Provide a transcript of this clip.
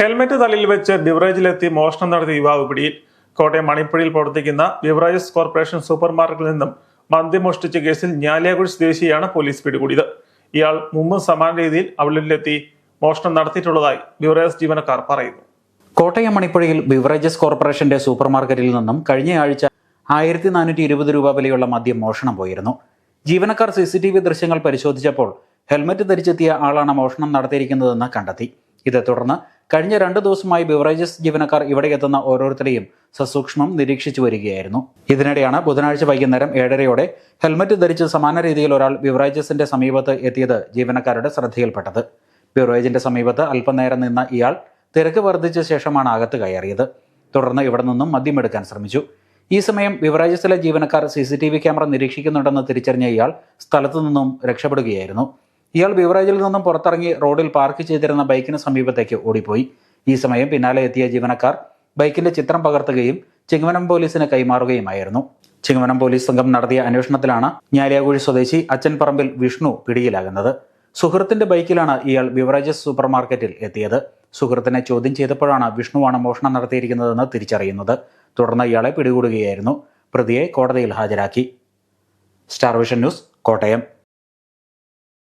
Helmet തലയിൽ വെച്ച് ബിവറേജിലെത്തി മോഷണം നടത്തിയ യുവാവ് പിടിയിൽ. കോട്ടയം മണിപ്പുഴയിൽ പ്രവർത്തിക്കുന്ന ബിവറേജസ് കോർപ്പറേഷൻ സൂപ്പർ മാർക്കറ്റിൽ നിന്നും മന്തി മോഷ്ടിച്ച കേസിൽ ഞാലിയാകുഴി സ്വദേശിയാണ് പോലീസ് പിടികൂടിയത്. ഇയാൾ മുമ്പും സമാന രീതിയിൽ അവളിലെത്തി മോഷണം നടത്തിയിട്ടുള്ളതായി ബിവറേജസ് ജീവനക്കാർ പറയുന്നു. കോട്ടയം മണിപ്പുഴയിൽ ബിവറേജസ് കോർപ്പറേഷന്റെ സൂപ്പർ മാർക്കറ്റിൽ നിന്നും കഴിഞ്ഞയാഴ്ച ആയിരത്തി നാനൂറ്റി ഇരുപത് രൂപ വിലയുള്ള മദ്യം മോഷണം പോയിരുന്നു. ജീവനക്കാർ സി സി ടി വി ദൃശ്യങ്ങൾ പരിശോധിച്ചപ്പോൾ ഹെൽമെറ്റ് ധരിച്ചെത്തിയ ആളാണ് മോഷണം നടത്തിയിരിക്കുന്നതെന്ന് കണ്ടെത്തി. ഇതേ തുടർന്ന് കഴിഞ്ഞ രണ്ട് ദിവസമായി ബിവറേജസ് ജീവനക്കാർ ഇവിടെ എത്തുന്ന ഓരോരുത്തരെയും സസൂക്ഷ്മം നിരീക്ഷിച്ചു വരികയായിരുന്നു. ഇതിനിടെയാണ് ബുധനാഴ്ച വൈകുന്നേരം ഏഴരയോടെ ഹെൽമറ്റ് ധരിച്ച് സമാന രീതിയിൽ ഒരാൾ ബിവറേജസിന്റെ സമീപത്ത് എത്തിയത് ജീവനക്കാരുടെ ശ്രദ്ധയിൽപ്പെട്ടത്. ബിവറേജിന്റെ സമീപത്ത് അല്പനേരം നിന്ന ഇയാൾ തിരക്ക് വർദ്ധിച്ച ശേഷമാണ് അകത്ത് കയറിയത്. തുടർന്ന് ഇവിടെ നിന്നും മദ്യമെടുക്കാൻ ശ്രമിച്ചു. ഈ സമയം ബിവറേജസിലെ ജീവനക്കാർ സി ക്യാമറ നിരീക്ഷിക്കുന്നുണ്ടെന്ന് തിരിച്ചറിഞ്ഞ ഇയാൾ സ്ഥലത്തു നിന്നും രക്ഷപ്പെടുകയായിരുന്നു. ഇയാൾ ബിവറേജിൽ നിന്നും പുറത്തിറങ്ങി റോഡിൽ പാർക്ക് ചെയ്തിരുന്ന ബൈക്കിന് സമീപത്തേക്ക് ഓടിപ്പോയി. ഈ സമയം പിന്നാലെ എത്തിയ ജീവനക്കാർ ബൈക്കിന്റെ ചിത്രം പകർത്തുകയും ചിങ്ങവനം പോലീസിന് കൈമാറുകയുമായിരുന്നു. ചിങ്ങവനം പോലീസ് സംഘം നടത്തിയ അന്വേഷണത്തിലാണ് ഞാലിയാകുഴി സ്വദേശി അച്ഛൻ പറമ്പിൽ വിഷ്ണു പിടിയിലാകുന്നത്. സുഹൃത്തിന്റെ ബൈക്കിലാണ് ഇയാൾ ബിവറേജസ് സൂപ്പർ മാർക്കറ്റിൽ എത്തിയത്. സുഹൃത്തിനെ ചോദ്യം ചെയ്തപ്പോഴാണ് വിഷ്ണുവാണ് മോഷണം നടത്തിയിരിക്കുന്നതെന്ന് തിരിച്ചറിയുന്നത്. തുടർന്ന് ഇയാളെ പിടികൂടുകയായിരുന്നു. പ്രതിയെ കോടതിയിൽ ഹാജരാക്കി. Star Vision News Kottayam.